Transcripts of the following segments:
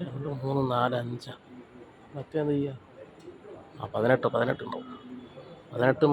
രണ്ട് മൂന്ന് നാല് അഞ്ച്. മറ്റേത് ചെയ്യുക ആ പതിനെട്ട് പതിനെട്ടുണ്ടാവും പതിനെട്ടും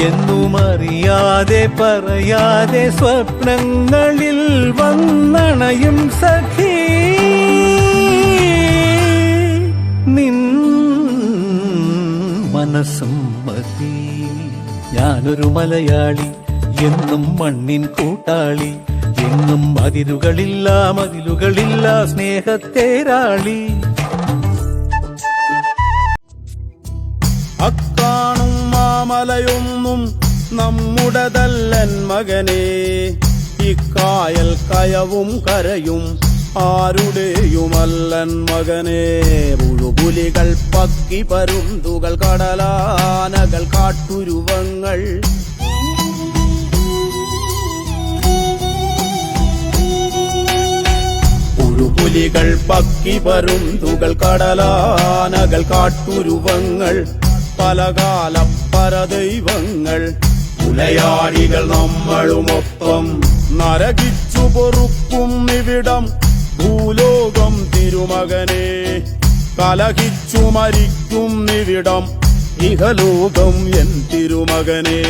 എന്നും അറിയാതെ പറയാതെ സ്വപ്നങ്ങളിൽ വന്നണയും സഖി. നിൻ മനസ്സും മതി. ഞാനൊരു മലയാളി എന്നും മണ്ണിൻ കൂട്ടാളി. എന്നും അതിരുകളില്ല മതിലുകളില്ല സ്നേഹത്തേരാളി. അക്കാണും മാമലയൊന്നും നമ്മുടതല്ലൻ മകനെ. ഇക്കായൽ കയവും കരയും ആരുടെയുമല്ലൻ മകനെ. മുഴുപുലികൾ പക്കി പരുന്തുകൾ കടലാനകൾ കാട്ടുരുവങ്ങൾ. പുലികൾ പക്കി പരുന്തുകൾ കടലാനകൾ കാട്ടുരുവങ്ങൾ. പലകാല പരദൈവങ്ങൾ. ഉലയാടികൾ നമ്മളുമൊപ്പം നരകിച്ചു പൊറുക്കും ഇവിടം. ഭൂലോകം തിരുമകനെ കലഹിച്ചു മരിക്കും ഇവിടം. ഇഹലോകം എൻ തിരുമകനേ.